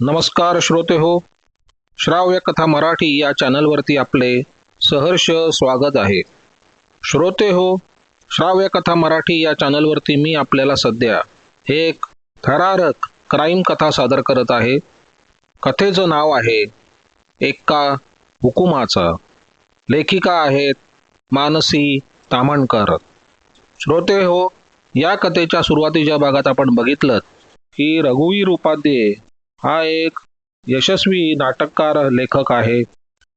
नमस्कार श्रोते हो श्राव्य कथा मराठी या चॅनलवरती आपले सहर्ष स्वागत आहे. श्रोते हो श्राव्य कथा मराठी या चॅनलवरती मी आपल्याला सध्या एक थरारक क्राईम कथा सादर करत आहे. कथेचं नाव आहे एक्का हुकुमाचा. लेखिका आहेत मानसी तामणकर. श्रोते हो या कथेच्या सुरुवातीच्या भागात आपण बघितलं की रघुवीर उपाध्ये हा एक यशस्वी नाटककार लेखक आहे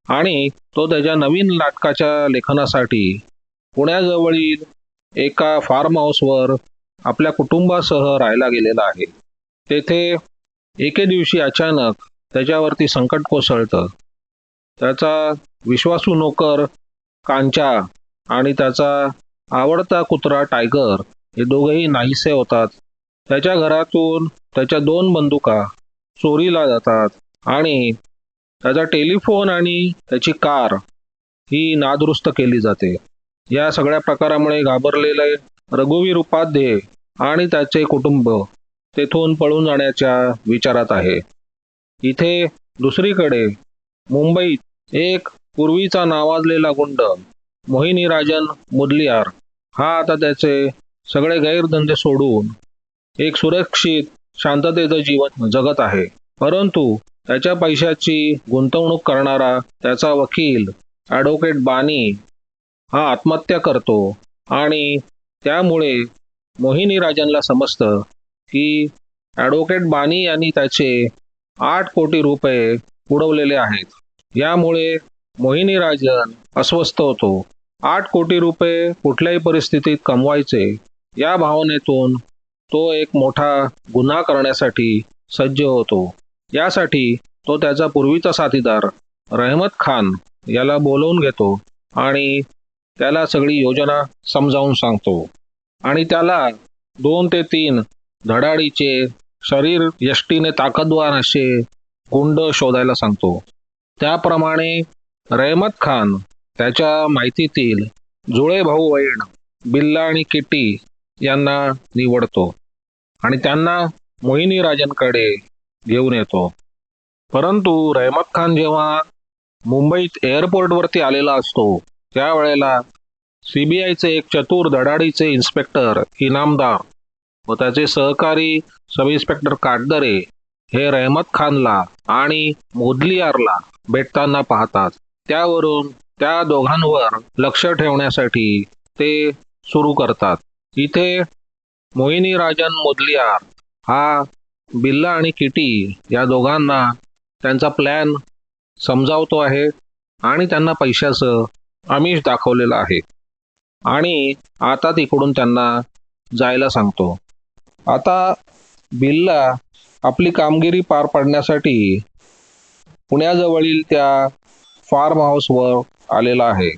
आणि तो त्याच्या नवीन नाटकाच्या लेखनासाठी पुण्याजवळील एका फार्म हाऊसवर आपल्या कुटुंबासह राहायला गेलेला आहे. तेथे एके दिवशी अचानक त्याच्यावरती संकट कोसळतं. त्याचा विश्वासू नोकर कांचा आणि त्याचा आवडता कुत्रा टायगर हे दोघेही नाहीसे होतात. त्याच्या घरातून त्याच्या दोन बंदुका चोरीला जातात. आणि त्याचा टेलिफोन आणि त्याची कार ही नादुरुस्त केली जाते. या सगळ्या प्रकारामुळे घाबरलेले रघुवीर उपाध्ये आणि त्याचे कुटुंब तेथून पळून जाण्याच्या विचारात आहे. इथे दुसरीकडे मुंबईत एक पूर्वीचा नावाजलेला गुंड मोहिनी राजन मुदलियार हा आता त्याचे सगळे गैरधंदे सोडून एक सुरक्षित शांततेचं जीवन जगत आहे. परंतु त्याच्या पैशाची गुंतवणूक करणारा त्याचा वकील ॲडव्होकेट बानी हा आत्महत्या करतो आणि त्यामुळे मोहिनी राजनला समजतं की ॲडव्होकेट बानी यांनी त्याचे आठ कोटी रुपये उडवलेले आहेत. यामुळे मोहिनी राजन अस्वस्थ होतो. आठ कोटी रुपये कुठल्याही परिस्थितीत कमवायचे या भावनेतून तो एक मोठा गुन्हा करण्यासाठी सज्ज होतो. यासाठी तो त्याचा पूर्वीचा साथीदार रहमत खान याला बोलवून घेतो आणि त्याला सगळी योजना समजावून सांगतो. आणि त्याला दोन ते तीन धडाडीचे शरीर यष्टीने ताकदवार असे गुंड शोधायला सांगतो. त्याप्रमाणे रहमत खान त्याच्या माहितीतील जुळे भाऊ वैण बिल्ला आणि किटी यांना निवडतो आणि त्यांना मोहिनी राजांकडे घेऊन येतो. परंतु रहमत खान जेव्हा मुंबईत एअरपोर्टवरती आलेला असतो त्यावेळेला सी बी आयचे एक चतुर धडाडीचे इन्स्पेक्टर इनामदार व त्याचे सहकारी सब इन्स्पेक्टर काटदरे हे रहमत खानला आणि मोदलियारला भेटताना पाहतात. त्यावरून त्या दोघांवर लक्ष ठेवण्यासाठी ते सुरू करतात. इथे मोहिनी राजन मोदलियार हा बिल्ला आणि किटी या दोघांना त्यांचा प्लॅन समजावतो आहे आणि त्यांना पैशाचं आमिष दाखवलेलं आहे. आणि आता तिकडून त्यांना जायला सांगतो. आता बिल्ला आपली कामगिरी पार पाडण्यासाठी पुण्याजवळील त्या फार्म हाऊसवर आलेला आहे.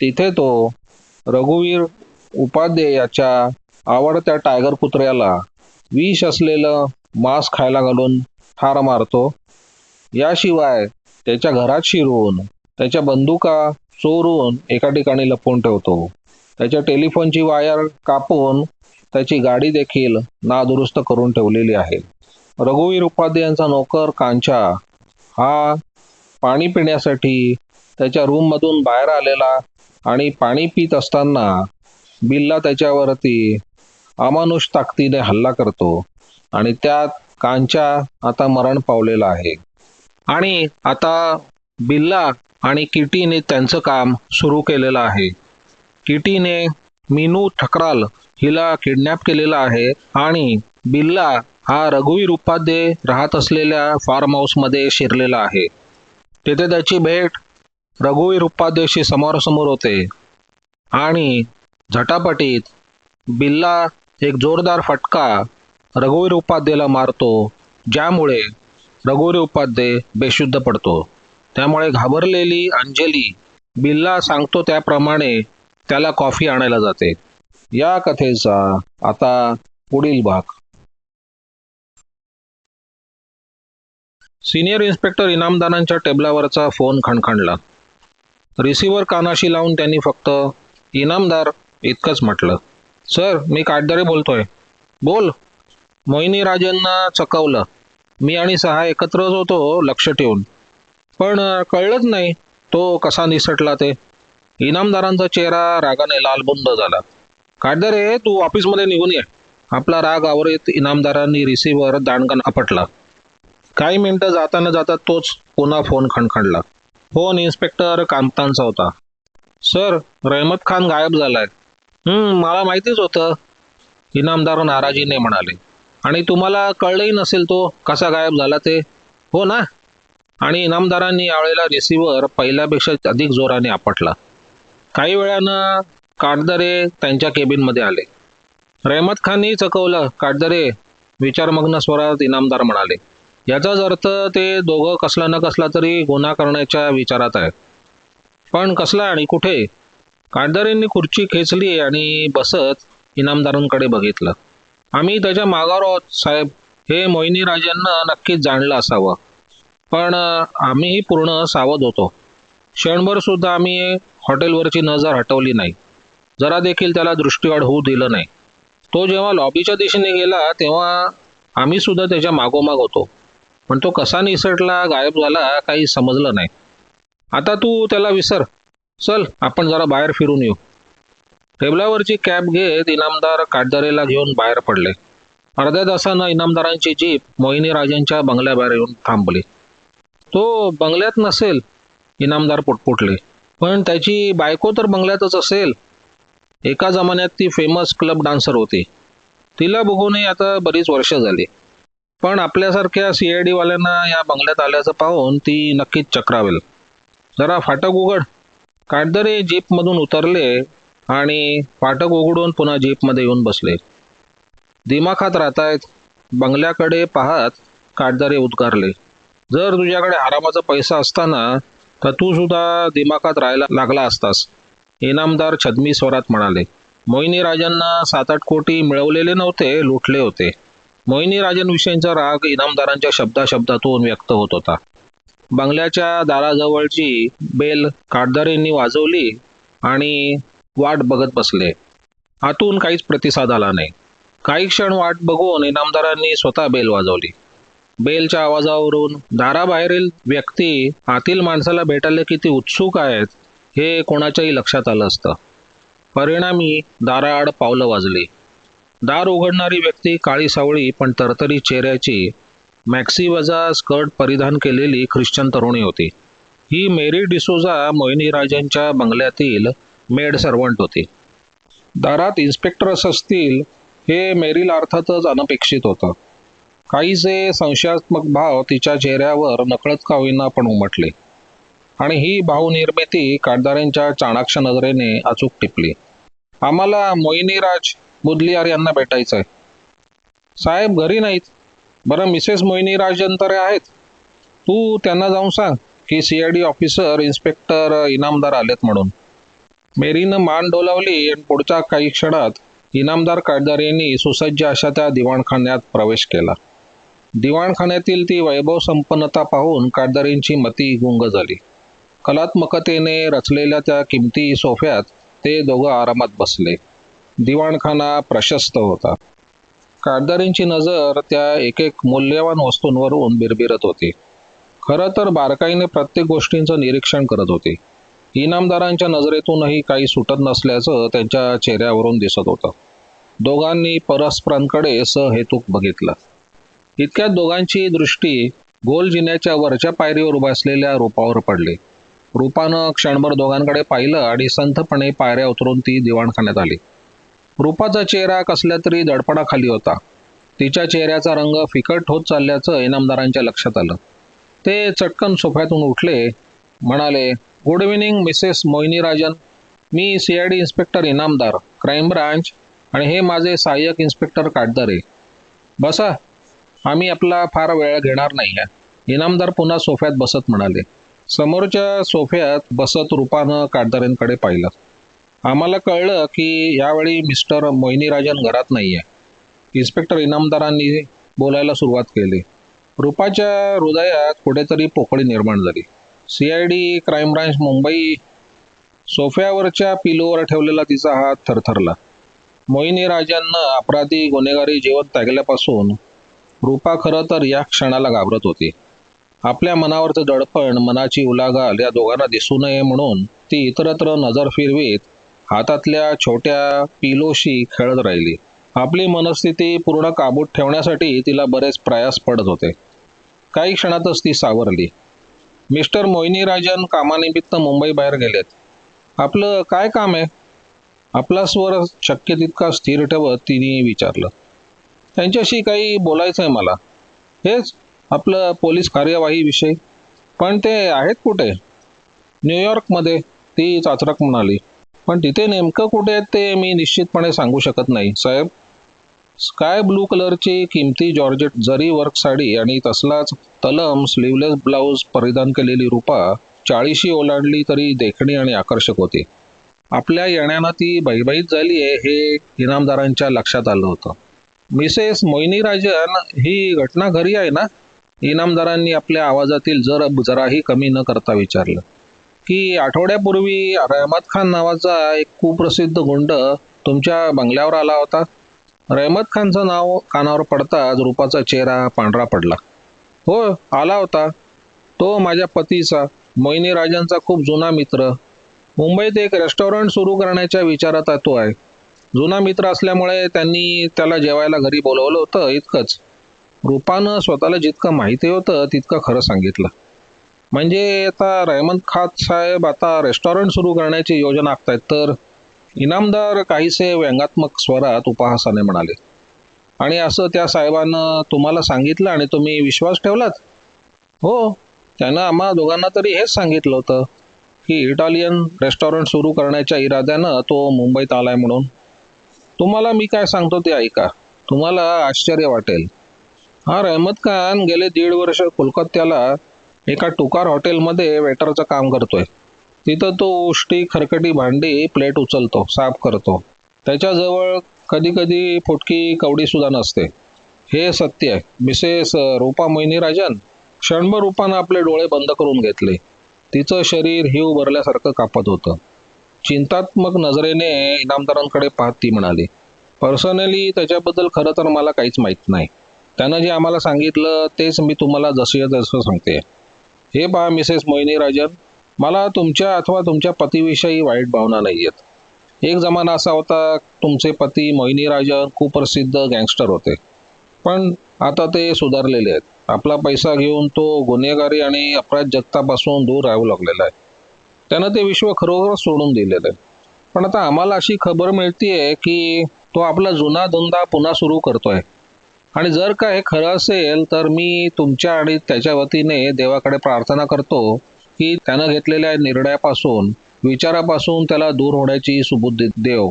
तिथे तो रघुवीर उपाध्ये याच्या आवडत्या टायगर कुत्र्याला विष असलेलं मांस खायला घालून ठार मारतो. याशिवाय त्याच्या घरात शिरून त्याच्या बंदुका चोरून एका ठिकाणी लपवून ठेवतो. त्याच्या टेलिफोनची वायर कापून त्याची गाडी देखील नादुरुस्त करून ठेवलेली आहे. रघुवीर उपाध्ये यांचा नोकर कांचा हा पाणी पिण्यासाठी त्याच्या रूममधून बाहेर आलेला आणि पाणी पित असताना बिल्ला त्याच्यावरती अमानुष ताकदीने हल्ला करतो आणि त्यात कांचा आता मरण पावलेला आहे. आणि आता बिल्ला आणि किटीने त्यांचं काम सुरू केलेलं आहे. किटीने मीनू ठकराल हिला किडनॅप केलेला आहे आणि बिल्ला हा रघुवीर उपाध्ये राहत असलेल्या फार्म हाऊसमध्ये शिरलेला आहे. तिथे त्याची भेट रघुवीर उपाध्येशी समोरासमोर होते. आणि झटापटीत बिल्ला एक जोरदार फटका रघुवीर उपाध्येला मारतो ज्यामुळे रघुवीर उपाध्ये बेशुद्ध पडतो. त्यामुळे घाबरलेली अंजली बिल्ला सांगतो त्याप्रमाणे त्याला कॉफी आणायला जाते. या कथेचा आता पुढील भाग. सिनियर इन्स्पेक्टर इनामदारांच्या टेबलावरचा फोन खणखणला. रिसिव्हर कानाशी लावून त्यांनी फक्त इनामदार इतकंच म्हटलं. सर मी काटदरे बोलतोय. बोल. मोहिनी राजांना चकवलं. मी आणि सहा एकत्रच होतो लक्ष ठेवून. पण कळलंच नाही तो कसा निसटला ते. इनामदारांचा चेहरा रागाने लालबुंद झाला. काटदारे तू ऑफिसमध्ये निघून ये. आपला राग आवरीत इनामदारांनी रिसिव्हर दांडगण आपटला. काही मिनिटं जाताना जाता तोच पुन्हा फोन खणखणला. फोन इन्स्पेक्टर कामतांचा होता. सर रहमत खान गायब झालाय. हम्म मला माहितीच होतं. इनामदार नाराजीने म्हणाले. आणि तुम्हाला कळलंही नसेल तो कसा गायब झाला ते. हो ना? आणि इनामदारांनी यावेळेला रिसिव्हर पहिल्यापेक्षा अधिक जोराने आपटला. काही वेळानं काटदरे त्यांच्या केबिनमध्ये आले. रहमत खाननी चकवलं. काटदरे विचारमग्न स्वरात इनामदार म्हणाले. याचाच अर्थ ते दोघं कसला न कसला तरी गुन्हा करण्याच्या विचारात आहेत. पण कसला आणि कुठे? काटदरेंनी खुर्ची खेचली आणि बसत इनामदारांकडे बघितलं. आम्ही त्याच्या मागावर आहोत साहेब. हे मोहिनी राजांना नक्कीच जाणलं असावं. पण आम्हीही पूर्ण सावध होतो. क्षणभर सुद्धा आम्ही हॉटेलवरची नजर हटवली नाही. जरा देखील त्याला दृष्टीआड होऊ दिलं नाही. तो जेव्हा लॉबीच्या दिशेने गेला तेव्हा आम्ही सुद्धा त्याच्या मागोमाग होतो. पण तो कसा निसटला गायब झाला काही समजलं नाही. आता तू त्याला विसर. चल आपण जरा बाहेर फिरून येऊ. टेबलावरची कॅब घेत इनामदार काटदरेला घेऊन बाहेर पडले. अर्ध्या तासानं इनामदारांची जीप मोहिनी राजांच्या बंगल्याबाहेर येऊन थांबली. तो बंगल्यात नसेल इनामदार पुटपुटले पण त्याची बायको तर बंगल्यातच असेल. एका जमान्यात ती फेमस क्लब डान्सर होती. तिला बघूनही आता बरीच वर्ष झाली. पण आपल्यासारख्या सी आय डीवाल्यांना या बंगल्यात आल्याचं पाहून ती नक्कीच चक्रावेल. जरा फाटक उघड. काटदरे जीपमधून उतरले आणि फाटक उघडून पुन्हा जीपमध्ये येऊन बसले. दिमाखात राहतायत बंगल्याकडे पाहत काटदरे उद्गारले. जर तुझ्याकडे आरामाचा पैसा असताना तर तू सुद्धा दिमाखात राहायला लागला असतास इनामदार छदमी स्वरात म्हणाले. मोहिनी राजांना सात आठ कोटी मिळवलेले नव्हते लुटले होते. मोहिनी राजांविषयीचा राग इनामदारांच्या शब्दाशब्दातून व्यक्त होत होता. बंगल्याच्या दाराजवळची बेल काटदारेंनी वाजवली आणि वाट बघत बसले. आतून काहीच प्रतिसाद आला नाही. काही क्षण वाट बघून इनामदारांनी स्वतः बेल वाजवली. बेलच्या आवाजावरून दाराबाहेरील व्यक्ती आतील माणसाला भेटायला किती उत्सुक आहेत हे कोणाच्याही लक्षात आलं असतं. परिणामी दाराआड पावलं वाजली. दार उघडणारी व्यक्ती काळी सावळी पण तरतरी चेहऱ्याची मॅक्सी वजा स्कर्ट परिधान केलेली ख्रिश्चन तरुणी होती. ही मेरी डिसोजा मोहिनी राजांच्या बंगल्यातील मेड सर्वंट होती. दारात इन्स्पेक्टर्स असतील हे मेरीला अर्थातच अनपेक्षित होतं. काहीसे संशयात्मक भाव तिच्या चेहऱ्यावर नकळत का होईना पण उमटले. आणि ही भावनिर्मिती काटदारांच्या चाणाक्ष नजरेने अचूक टिपली. आम्हाला मोहिनीराज मुदलियार यांना भेटायचं आहे साहेब घरी नाहीत. बरं मिसेस मोहिनी राजंतरे आहेत. तू त्यांना जाऊन सांग की C I D officer inspector Inamdar आलेत म्हणून. मेरीनं मान डोलावली आणि पुढच्या काही क्षणात इनामदार काटदार यांनी सुसज्ज अशा त्या दिवाणखान्यात प्रवेश केला. दिवाणखान्यातील ती वैभव संपन्नता पाहून काटदारींची मती गुंग झाली. कलात्मकतेने रचलेल्या त्या किमती सोफ्यात ते दोघं आरामात बसले. दिवाणखाना प्रशस्त होता. काटदारींची नजर त्या एक एक मूल्यवान वस्तूंवरून बिरबिरत होती. खरं तर बारकाईने प्रत्येक गोष्टींचं निरीक्षण करत होती. इनामदारांच्या नजरेतूनही काही सुटत नसल्याचं त्यांच्या चेहऱ्यावरून दिसत होतं. दोघांनी परस्परांकडे सहेतूक बघितलं. इतक्यात दोघांची दृष्टी गोल जिन्याच्या वरच्या पायरीवर उभा असलेल्या रूपावर पडली. रूपानं क्षणभर दोघांकडे पाहिलं आणि संथपणे पायऱ्या उतरून ती दिवाणखान्यात आली. रूपाचा चेहरा कसल्या तरी दडपणाखाली होता. तिच्या चेहऱ्याचा रंग फिकट होत चालल्याचं इनामदारांच्या लक्षात आलं. ते चटकन सोफ्यातून उठले म्हणाले good evening Mrs Mohini Rajan me C I D inspector Inamdar crime branch आणि हे माझे सहाय्यक इन्स्पेक्टर काटदरे बसा आम्ही आपला फार वेळ घेणार नाही आहे इनामदार पुन्हा सोफ्यात बसत म्हणाले. समोरच्या सोफ्यात बसत रूपानं काटदरेंकडे पाहिलं. आम्हाला कळलं की यावेळी मिस्टर मोहिनीराजन घरात नाही आहे इन्स्पेक्टर इनामदारांनी बोलायला सुरुवात केली. रूपाच्या हृदयात कुठेतरी पोकळी निर्माण झाली. C I D crime branch Mumbai सोफ्यावरच्या पिलोवर ठेवलेला तिचा हात थरथरला. मोहिनी राजांना अपराधी गुन्हेगारी जीवन त्यागल्यापासून रूपा खरं तर या क्षणाला घाबरत होती. आपल्या मनावरचं दडपण मनाची उलागाल या दोघांना दिसू नये म्हणून ती इतरत्र नजर फिरवीत हातातल्या छोट्या पिलोशी खेळत राहिली. आपली मनस्थिती पूर्ण काबूत ठेवण्यासाठी तिला बरेच प्रयास पडत होते. काही क्षणातच ती सावरली. मिस्टर मोहिनी राजन कामानिमित्त मुंबई बाहेर गेलेत. आपलं काय काम आहे? आपला स्वर शक्य तितका स्थिर ठेवत तिने विचारलं. त्यांच्याशी काही बोलायचं आहे मला. हेच आपलं पोलीस कार्यवाहीविषयी पण ते आहेत कुठे? न्यूयॉर्कमध्ये ती चाचरक म्हणाली. पण तिथे नेमकं कुठे आहेत ते मी निश्चितपणे सांगू शकत नाही साहेब. स्काय ब्लू कलरची किमती जॉर्जेट जरी वर्क साडी आणि तसलाच तलम स्लीवलेस ब्लाऊज परिधान केलेली रूपा चाळीशी ओलांडली तरी देखणी आणि आकर्षक होती. आपल्या येण्यानं ती बैबाईत झाली आहे हे इनामदारांच्या लक्षात आलं होतं. मिसेस मोहिनी राजन ही घटना घरी आहे ना? इनामदारांनी आपल्या आवाजातील जर जराही कमी न करता विचारलं. की आठवड्यापूर्वी रहमत खान नावाचा एक कुप्रसिद्ध गुंड तुमच्या बंगल्यावर आला होता. रहमत खानचं नाव कानावर पडताच रूपाचा चेहरा पांढरा पडला. हो आला होता. तो माझ्या पतीचा मोहिनी राजांचा खूप जुना मित्र. मुंबईत एक रेस्टॉरंट सुरू करण्याच्या विचारात तो आहे. जुना मित्र असल्यामुळे त्यांनी त्याला जेवायला घरी बोलवलं होतं इतकंच. रूपानं स्वतःला जितकं माहिती होतं तितकं खरं सांगितलं. म्हणजे आता रहमत खात साहेब आता रेस्टॉरंट सुरू करण्याची योजना आखतायत. तर इनामदार काहीसे व्यंगात्मक स्वरात उपहासाने म्हणाले. आणि असं त्या साहेबानं तुम्हाला सांगितलं आणि तुम्ही विश्वास ठेवलात? हो त्यानं आम्हा दोघांना तरी हेच सांगितलं होतं की इटालियन रेस्टॉरंट सुरू करण्याच्या इराद्यानं तो मुंबईत आलाय म्हणून. तुम्हाला मी काय सांगतो ते ऐका. तुम्हाला आश्चर्य वाटेल. हा रहमत खान गेले दीड वर्ष कोलकात्याला एका टुकार हॉटेलमध्ये वेटरचं काम करतोय. तिथं तो उष्टी खरकटी भांडी प्लेट उचलतो साफ करतो. त्याच्याजवळ कधी कधी फुटकी कवडी सुद्धा नसते. हे सत्य आहे. मिसेस रूपा मोहिनी राजन क्षणभर रूपानं आपले डोळे बंद करून घेतले. तिचं शरीर हिव भरल्यासारखं कापत होतं. चिंतात्मक नजरेने इनामदारांकडे पाहत ती म्हणाली पर्सनली त्याच्याबद्दल खरं तर मला काहीच माहीत नाही. त्यानं जे आम्हाला सांगितलं तेच मी तुम्हाला जसे जसं सांगते. हे पहा मिसेस मोहिनी राजन मला तुमच्या अथवा तुमच्या पतीविषयी वाईट भावना नाही आहेत एक जमाना असा होता तुमचे पती मोहिनी राजन प्रसिद्ध गँगस्टर होते. पण आता ते सुधारलेले आहेत. आपला पैसा घेऊन तो गुन्हेगारी आणि अपराध जगतापासून दूर राहू लागलेला आहे. त्यानं ते विश्व खरोखर सोडून दिलेलं आहे. पण आता आम्हाला अशी खबर मिळतीये की तो आपला जुना धंदा पुन्हा सुरू करतोय. आणि जर का हे खरं असेल तर मी तुमच्या आणि त्याच्या वतीने देवाकडे प्रार्थना करतो की त्यानं घेतलेल्या निर्णयापासून विचारापासून त्याला दूर होण्याची सुबुद्धी देव.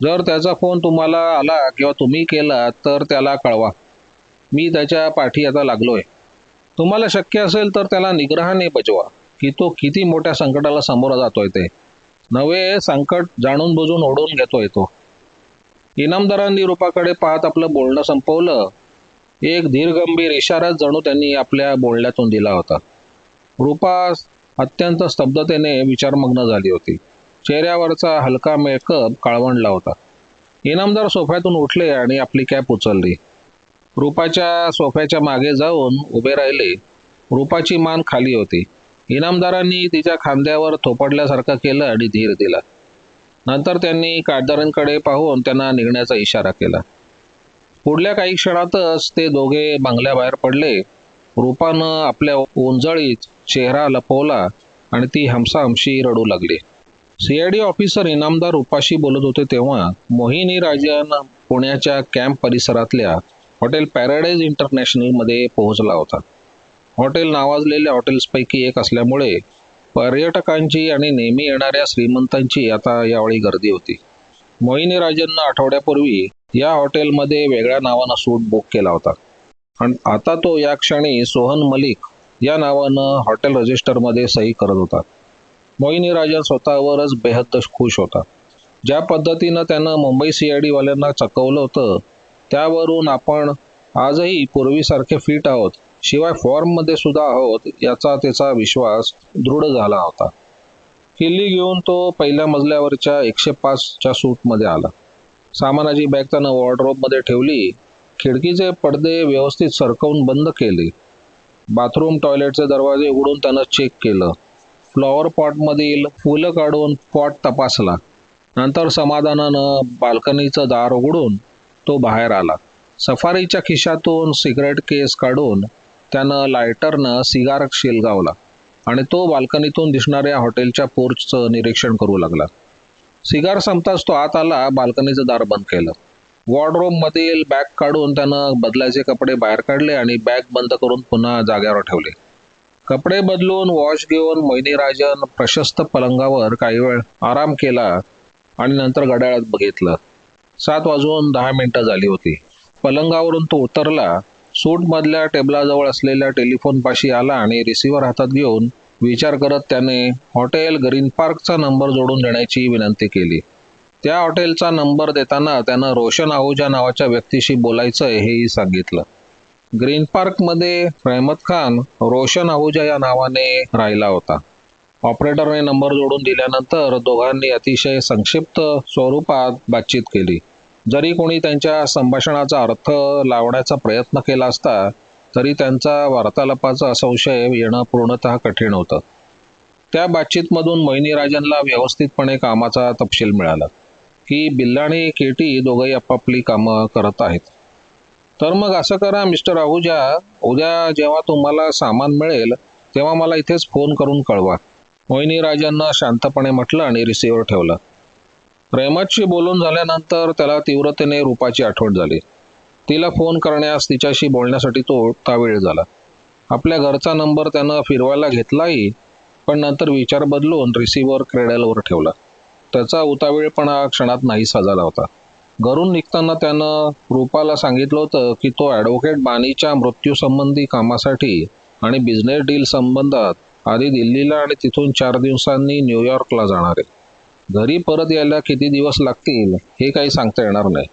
जर त्याचा फोन तुम्हाला आला किंवा तुम्ही केला तर त्याला कळवा. मी त्याच्या पाठी आता लागलोय. तुम्हाला शक्य असेल तर त्याला निग्रहाने बजवा की तो किती मोठ्या संकटाला सामोरा जातोय ते. नवे संकट जाणून बुजून ओढून घेतोय तो. इनामदारांनी रूपाकडे पाहत आपलं बोलणं संपवलं. एक धीरगंभीर इशारा जणू त्यांनी आपल्या बोलण्यातून दिला होता. रूपा अत्यंत स्तब्धतेने विचारमग्न झाली होती. चेहऱ्यावरचा हलका मेकअप काळवंडला होता. इनामदार सोफ्यातून उठले आणि आपली कॅप उचलली. रूपाच्या सोफ्याच्या मागे जाऊन उभे राहिले. रूपाची मान खाली होती. इनामदारांनी तिच्या खांद्यावर थोपडल्यासारखं केलं आणि धीर दिला. नंतर त्यांनी काटदारांकडे पाहून त्यांना निघण्याचा इशारा केला. पुढल्या काही क्षणातच ते दोघे बंगल्याबाहेर पडले. रूपानं आपल्या ओंजळीत चेहरा लपवला आणि ती हमसाहमशी रडू लागली. सीआयडी ऑफिसर इनामदार रूपाशी बोलत होते तेव्हा मोहिनी राजन पुण्याच्या कॅम्प परिसरातल्या हॉटेल पॅराडाईज इंटरनॅशनलमध्ये पोहोचला होता. हॉटेल नावाजलेल्या हॉटेल्सपैकी एक असल्यामुळे पर्यटकांची आणि नेहमी येणाऱ्या श्रीमंतांची आता यावेळी गर्दी होती. मोहिनी राजननं आठवड्यापूर्वी या हॉटेलमध्ये वेगळ्या नावानं सूट बुक केला होता. आणि आता तो या क्षणी सोहन मलिक या नावानं हॉटेल रजिस्टरमध्ये सही करत होता. मोहिनी राजन स्वतःवरच बेहद खुश होता. ज्या पद्धतीनं त्यानं मुंबई सी आय डीवाल्यांना चकवलं होतं त्यावरून आपण आजही पूर्वीसारखे फिट आहोत. शिवाय फॉर्ममध्ये सुद्धा आहोत याचा त्याचा विश्वास दृढ झाला होता. किल्ली घेऊन तो पहिल्या मजल्यावरच्या एकशे पाचच्या सूटमध्ये आला. सामानाची बॅग त्यानं वॉर्डरोबमध्ये ठेवली खिडकीचे पडदे व्यवस्थित सरकवून बंद केले. बाथरूम टॉयलेटचे दरवाजे उघडून त्यानं चेक केलं. फ्लॉवर पॉटमधील फुलं काढून पॉट तपासला. नंतर समाधानानं बाल्कनीचं दार उघडून तो बाहेर आला. सफारीच्या खिशातून सिगरेट केस काढून त्यानं लायटरनं सिगार शेलगावला आणि तो बाल्कनीतून दिसणाऱ्या हॉटेलच्या पोर्चचं निरीक्षण करू लागला. सिगार संपताच तो आत आला बाल्कनीचं दार बंद केलं. वॉर्डरोबमधील बॅग काढून त्यानं बदलायचे कपडे बाहेर काढले आणि बॅग बंद करून पुन्हा जाग्यावर ठेवले. कपडे बदलून वॉश घेऊन मोहिनीराजन प्रशस्त पलंगावर काही वेळ आराम केला आणि नंतर घड्याळात बघितलं. सात वाजून दहा मिनिटं झाली होती. पलंगावरून तो उतरला सूटमधल्या टेबलाजवळ असलेल्या टेलिफोनपाशी आला आणि रिसिव्हर हातात घेऊन विचार करत त्याने हॉटेल ग्रीन पार्कचा नंबर जोडून देण्याची विनंती केली. त्या हॉटेलचा नंबर देताना त्यानं रोशन आहुजा नावाच्या व्यक्तीशी बोलायचं हेही सांगितलं. ग्रीन पार्कमध्ये रहमत खान रोशन आहुजा या नावाने राहिला होता. ऑपरेटरने नंबर जोडून दिल्यानंतर दोघांनी अतिशय संक्षिप्त स्वरूपात बातचीत केली. जरी कोणी त्यांच्या संभाषणाचा अर्थ लावण्याचा प्रयत्न केला असता तरी त्यांचा वार्तालापाचा संशय येणं पूर्णतः कठीण होतं. त्या बातचीतमधून मोहिनीराजांना व्यवस्थितपणे कामाचा तपशील मिळाला की बिल्ला आणि केटी दोघंही आपापली कामं करत आहेत. तर मग असं करा मिस्टर आहुजा उद्या जेव्हा तुम्हाला सामान मिळेल तेव्हा मला इथेच फोन करून कळवा. मोहिनीराजांना शांतपणे म्हटलं आणि रिसिव्हर ठेवला. रेमतशी बोलून झाल्यानंतर त्याला तीव्रतेने रूपाची आठवण झाली. तिला फोन करण्यास तिच्याशी बोलण्यासाठी तो तावेळ झाला. आपल्या घरचा नंबर त्यानं फिरवायला घेतलाही पण नंतर विचार बदलून रिसिव्हर क्रेडलवर ठेवला. त्याचा उतावीळपणा क्षणात नाहीसा झाला होता. घरून निघताना त्यानं रूपाला सांगितलं होतं की तो ॲडव्होकेट बानीच्या मृत्यूसंबंधी कामासाठी आणि बिझनेस डील संबंधात आधी दिल्लीला आणि तिथून चार दिवसांनी न्यूयॉर्कला जाणार आहे. घरी परत यायला किती दिवस लागतील हे काही सांगता येणार नाही.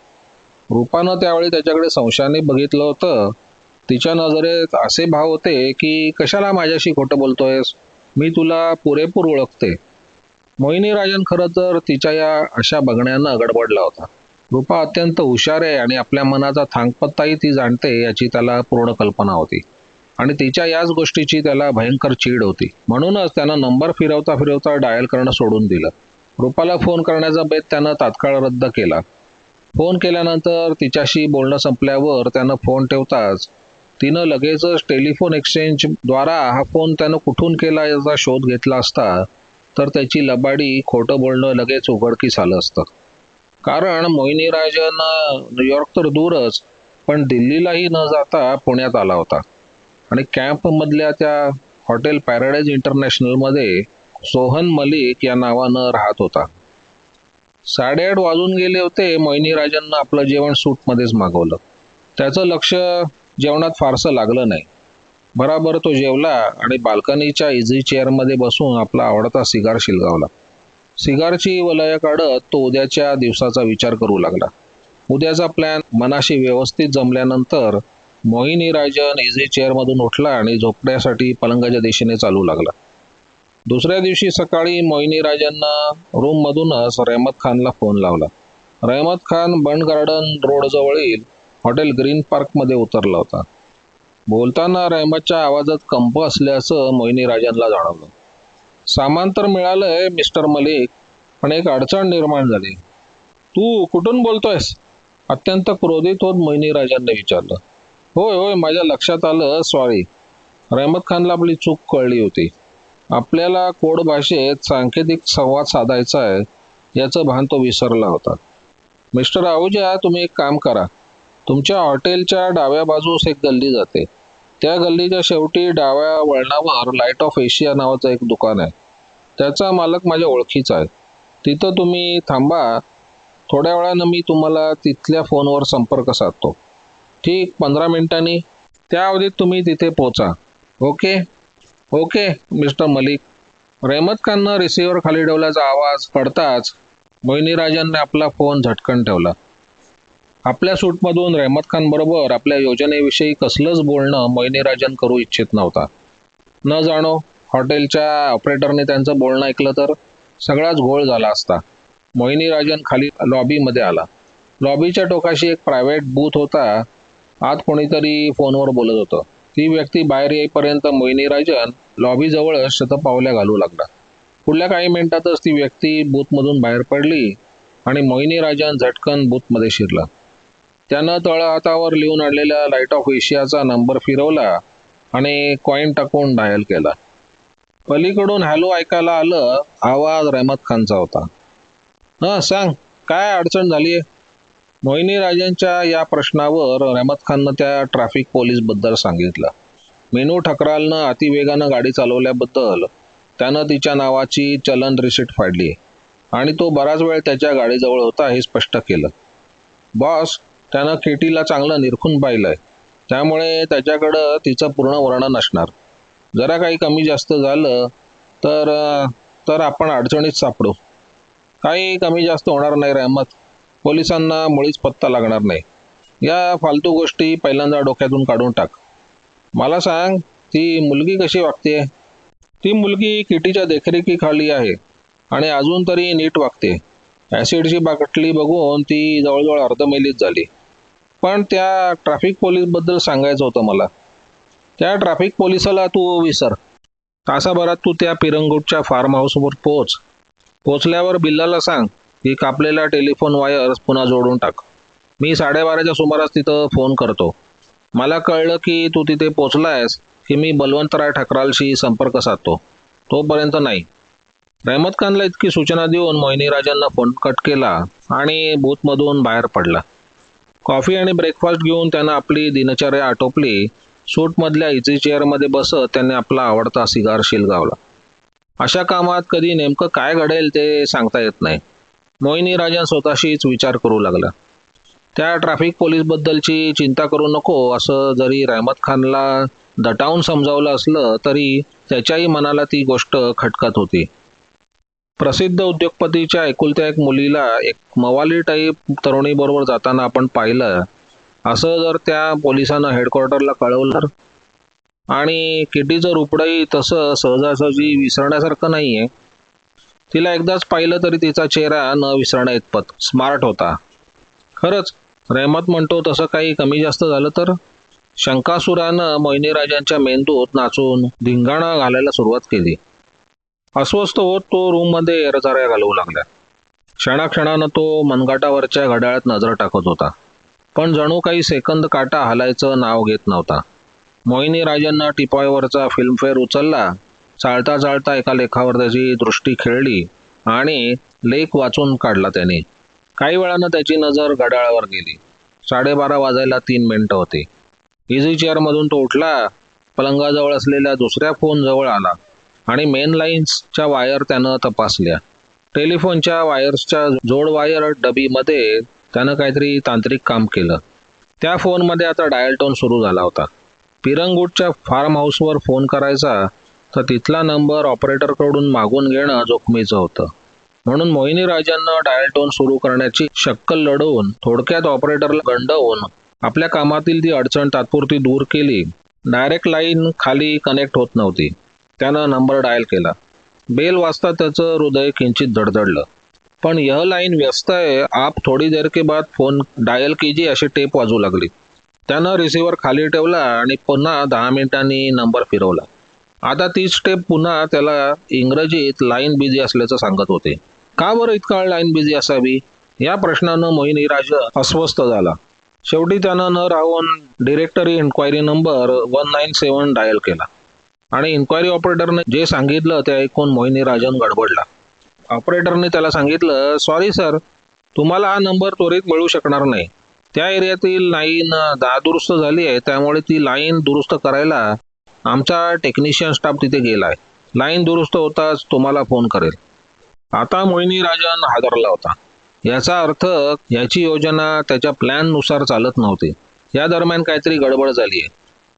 रूपानं त्यावेळी त्याच्याकडे संशयाने बघितलं होतं. तिच्या नजरेत असे भाव होते की कशाला माझ्याशी खोटं बोलतोयस? मी तुला पुरेपूर ओळखते. मोहिनी राजन खरं तर तिच्या या अशा बघण्यानं गडबडला होता. रूपा अत्यंत हुशार आहे आणि आपल्या मनाचा थांगपत्ताही ती जाणते याची त्याला पूर्ण कल्पना होती. आणि तिच्या याच गोष्टीची त्याला भयंकर चीड होती. म्हणूनच त्यानं नंबर फिरवता फिरवता डायल करणं सोडून दिलं. रुपाला फोन करण्याचा बेत त्यानं तात्काळ रद्द केला. फोन केल्यानंतर तिच्याशी बोलणं संपल्यावर त्यानं फोन ठेवताच तिनं लगेचच टेलिफोन एक्सचेंजद्वारा हा फोन त्यानं कुठून केला याचा शोध घेतला असता तर त्याची लबाडी खोटं बोलणं लगेच उघडकीस आलं असतं. कारण मोहिनीराजन न्यूयॉर्क तर दूरच पण दिल्लीलाही न जाता पुण्यात आला होता. आणि कॅम्पमधल्या त्या हॉटेल पॅराडाईज इंटरनॅशनलमध्ये सोहन मलिक या नावानं राहत होता. साडेआठ वाजून गेले होते मोहिनीराजांना आपलं जेवण सूटमध्येच मागवलं. त्याचं लक्ष जेवणात फारसं लागलं नाही. बराबर तो जेवला आणि बाल्कनीच्या इझी चेअरमध्ये बसून आपला आवडता सिगार शिलगावला. सिगारची वलय काढत तो उद्याच्या दिवसाचा विचार करू लागला. उद्याचा प्लॅन मनाशी व्यवस्थित जमल्यानंतर मोहिनीराजन इझी चेअरमधून उठला आणि झोपण्यासाठी पलंगाच्या दिशेने चालू लागला. दुसऱ्या दिवशी सकाळी मोहिनी राजांना रूममधूनच रहमत खानला फोन लावला. रहमत खान बंड गार्डन रोडजवळील हॉटेल ग्रीन पार्कमध्ये उतरला होता. बोलताना रहमतच्या आवाजात कंप असल्याचं मोहिनी राजांना जाणवलं. सामान तर मिळालंय मिस्टर मलिक पण एक अडचण निर्माण झाली. तू कुठून बोलतोयस? अत्यंत क्रोधित होत मोहिनी राजांनी विचारलं. होय होय माझ्या लक्षात आलं सॉरी रहमत खानला आपली चूक कळली होती. आपल्याला कोड भाषेत सांकेतिक संवाद साधायचा आहे याचं भान तो विसरला होता. मिस्टर आहुजा तुम्ही एक काम करा. तुमच्या हॉटेलच्या डाव्या बाजूस एक गल्ली जाते. त्या गल्लीच्या शेवटी डाव्या वळणावर लाइट ऑफ एशिया नावाचं एक दुकान आहे. त्याचा मालक माझ्या ओळखीचा आहे. तिथं तुम्ही थांबा. थोड्या वेळानं मी तुम्हाला तिथल्या फोनवर संपर्क साधतो. ठीक पंधरा मिनिटांनी. त्या अवधीत तुम्ही तिथे पोचा. Okay? Okay mister Malik. Rahmat खाननं रिसिव्हर खाली ठेवल्याचा आवाज पडताच मोहिनीराजांनी आपला फोन झटकन ठेवला. आपल्या सूटमधून रहमत खान बरोबर आपल्या योजनेविषयी कसलंच बोलणं मोहिनीराजन करू इच्छित नव्हता. न जाणो हॉटेलच्या ऑपरेटरने त्यांचं बोलणं ऐकलं तर सगळाच घोळ झाला असता. मोहिनीराजन खाली लॉबीमध्ये आला. लॉबीच्या टोकाशी एक प्रायव्हेट बूथ होता. आत कोणीतरी फोनवर बोलत होतं. ती व्यक्ती बाहेर येईपर्यंत मोहिनीराजन लॉबीजवळच शतपावल्या घालू लागला पुढल्या काही मिनिटातच ती व्यक्ती बूथमधून बाहेर पडली आणि मोहिनी राजन झटकन बूथमध्ये शिरला. त्यानं तळहातावर लिहून आणलेल्या लाइट ऑफ एशियाचा नंबर फिरवला आणि कॉईन टाकून डायल केला. पलीकडून हॅलो ऐकायला आलं आवाज रहमत खानचा होता. हां सांग काय अडचण झाली आहे? मोहिनी राजांच्या या प्रश्नावर रहमत खाननं त्या ट्रॅफिक पोलीसबद्दल सांगितलं. मेनू ठकरालनं अतिवेगानं गाडी चालवल्याबद्दल त्यानं तिच्या नावाची चलन रिसिट फाडली. आणि तो बराच वेळ त्याच्या गाडीजवळ होता हे स्पष्ट केलं. बॉस त्यानं केटीला चांगलं निरखून पाहिलंय. त्यामुळे त्याच्याकडं तिचं पूर्ण वर्णन असणार. जरा काही कमी जास्त झालं तर तर आपण अडचणीत सापडू. काही कमी जास्त होणार नाही रहमत. पोलिसांना मुळीच पत्ता लागणार नाही. या फालतू गोष्टी पहिल्यांदा डोक्यातून काढून टाक. मला सांग ती मुलगी कशी वागते ती मुलगी किटीच्या देखरेखीखाली आहे आणि अजून तरी नीट वागते. ॲसिडची बाटली बघून ती जवळजवळ अर्धमेलीच झाली. पण त्या ट्रॅफिक पोलीसबद्दल सांगायचं होतं मला. त्या ट्रॅफिक पोलिसाला तू विसर. तासाभरात तू त्या पिरंगुटच्या फार्म हाऊसवर पोच. पोचल्यावर बिल्लाला सांग की कापलेला टेलिफोन वायर्स पुन्हा जोडून टाक. मी साडेबाराच्या सुमारास तिथं फोन करतो. मला कळलं की तू तिथे पोचलायस की मी बलवंतराय ठकरालशी संपर्क साधतो. तोपर्यंत नाही. रहमत खानला इतकी सूचना देऊन मोहिनीराजांना फोन कट केला आणि बूथमधून बाहेर पडला. कॉफी आणि ब्रेकफास्ट घेऊन त्यानं आपली दिनचर्या आटोपली. सूटमधल्या इझी चेअरमध्ये बसत त्याने आपला आवडता सिगार शिलगावला. अशा कामात कधी नेमकं काय घडेल ते सांगता येत नाही. मोहिनी राजन स्वतःशीच विचार करू लागला. त्या ट्रॅफिक पोलीसबद्दलची चिंता करू नको असं जरी रहमत खानला दटावून समजावलं असलं तरी त्याच्याही मनाला ती गोष्ट खटकत होती. प्रसिद्ध उद्योगपतीच्या एकुलत्या एक मुलीला एक मवाली टाईप तरुणीबरोबर जाताना आपण पाहिलं. असं जर त्या पोलिसांना हेडक्वार्टरला कळवलं आणि किटीचं रुपडंही तसं सहजासहजी विसरण्यासारखं नाही आहे तिला एकदाच पाहिलं तरी तिचा चेहरा न विसरण्या इतपत स्मार्ट होता. खरंच रहमत म्हणतो तसं काही कमी जास्त झालं तर शंकासुरानं मोहिनीराजांच्या मेंदूत नाचून धिंगाणा घालायला सुरुवात केली. अस्वस्थ होत तो रूममध्ये एरझाऱ्या घालवू लागला. क्षणाक्षणानं तो मनगाटावरच्या घड्याळात नजर टाकत होता. पण जणू काही सेकंद काटा हलायचं नाव घेत नव्हता. मोहिनी राजांना टिपॉयवरचा फिल्मफेअर उचलला चालता चालता एका लेखावर त्याची दृष्टी खेळली आणि लेख वाचून काढला त्याने. काही वेळानं त्याची नजर घड्याळावर गेली. साडेबारा वाजायला तीन मिनिटं होती. इझी चेअरमधून तो उठला. पलंगाजवळ असलेल्या दुसऱ्या फोन जवळ आला. आणि मेन लाईन्सच्या वायर त्यानं तपासल्या. टेलिफोनच्या वायर्सच्या जोड वायर डबीमध्ये त्यानं काहीतरी तांत्रिक काम केलं. त्या फोनमध्ये आता डायल टोन सुरू झाला होता. पिरंगुटच्या फार्म हाऊसवर फोन करायचा तर तिथला नंबर ऑपरेटरकडून मागून घेणं जोखमीचं होतं. म्हणून मोहिनी राजांना डायल टोन सुरू करण्याची शक्कल लढवून थोडक्यात ऑपरेटरला गंडवून आपल्या कामातील ती अडचण तात्पुरती दूर केली. डायरेक्ट लाईन खाली कनेक्ट होत नव्हती. त्यानं नंबर डायल केला. बेल वाजता त्याचं हृदय किंचित धडधडलं. पण यह लाईन व्यस्त आहे आप थोडी देर के बाद फोन डायल कीजिए अशी टेप वाजू लागली. त्यानं रिसिव्हर खाली ठेवला आणि पुन्हा दहा मिनिटांनी नंबर फिरवला. आता तीच टेप पुन्हा त्याला इंग्रजीत लाईन बिझी असल्याचं सांगत होते. का बरं इतका लाईन बिझी असावी? या प्रश्नानं मोहिनी राज अस्वस्थ झाला. शेवटी त्यानं न राहून directory inquiry number one nine seven dial केला. आणि इन्क्वायरी ऑपरेटरने जे सांगितलं ते ऐकून मोहिनी राजन गडबडला. ऑपरेटरने त्याला सांगितलं सॉरी सर तुम्हाला हा नंबर त्वरित मिळू शकणार नाही. त्या एरियातील लाईन दहा दुरुस्त झाली आहे. त्यामुळे ती लाईन दुरुस्त करायला आमचा टेक्निशियन स्टाफ तिथे गेला आहे लाईन दुरुस्त होताच तुम्हाला फोन करेल. आता मोहिनी राजन हादरला होता. याचा अर्थ याची योजना त्याच्या प्लॅननुसार चालत नव्हती. या दरम्यान काहीतरी गडबड झाली आहे.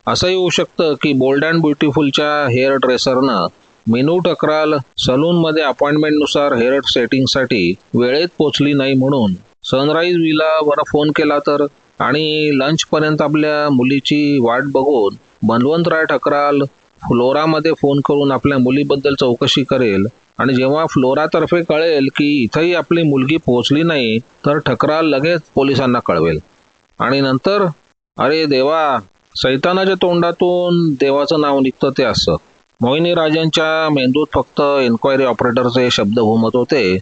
असंही होऊ शकतं की बोल्ड अँड ब्युटिफुलच्या हेअर ड्रेसरनं मेनू टकराल सलूनमध्ये अपॉइंटमेंटनुसार हेअर सेटिंगसाठी वेळेत पोचली नाही म्हणून सनराईज विलावर फोन केला तर आणि लंचपर्यंत आपल्या मुलीची वाट बघून बलवंतराय ठकराल फ्लोरामध्ये फोन करून आपल्या मुलीबद्दल चौकशी करेल आणि जेव्हा फ्लोरातर्फे कळेल की इथंही आपली मुलगी पोहोचली नाही तर ठकराल लगेच पोलिसांना कळवेल. आणि नंतर अरे देवा सैतानाच्या तोंडातून देवाचं नाव निघतं ते असं. मोहिनी राजांच्या मेंदूत फक्त एन्क्वायरी ऑपरेटरचे शब्द घुमत होते.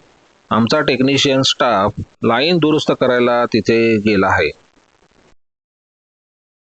आमचा टेक्निशियन स्टाफ लाईन दुरुस्त करायला तिथे गेला आहे.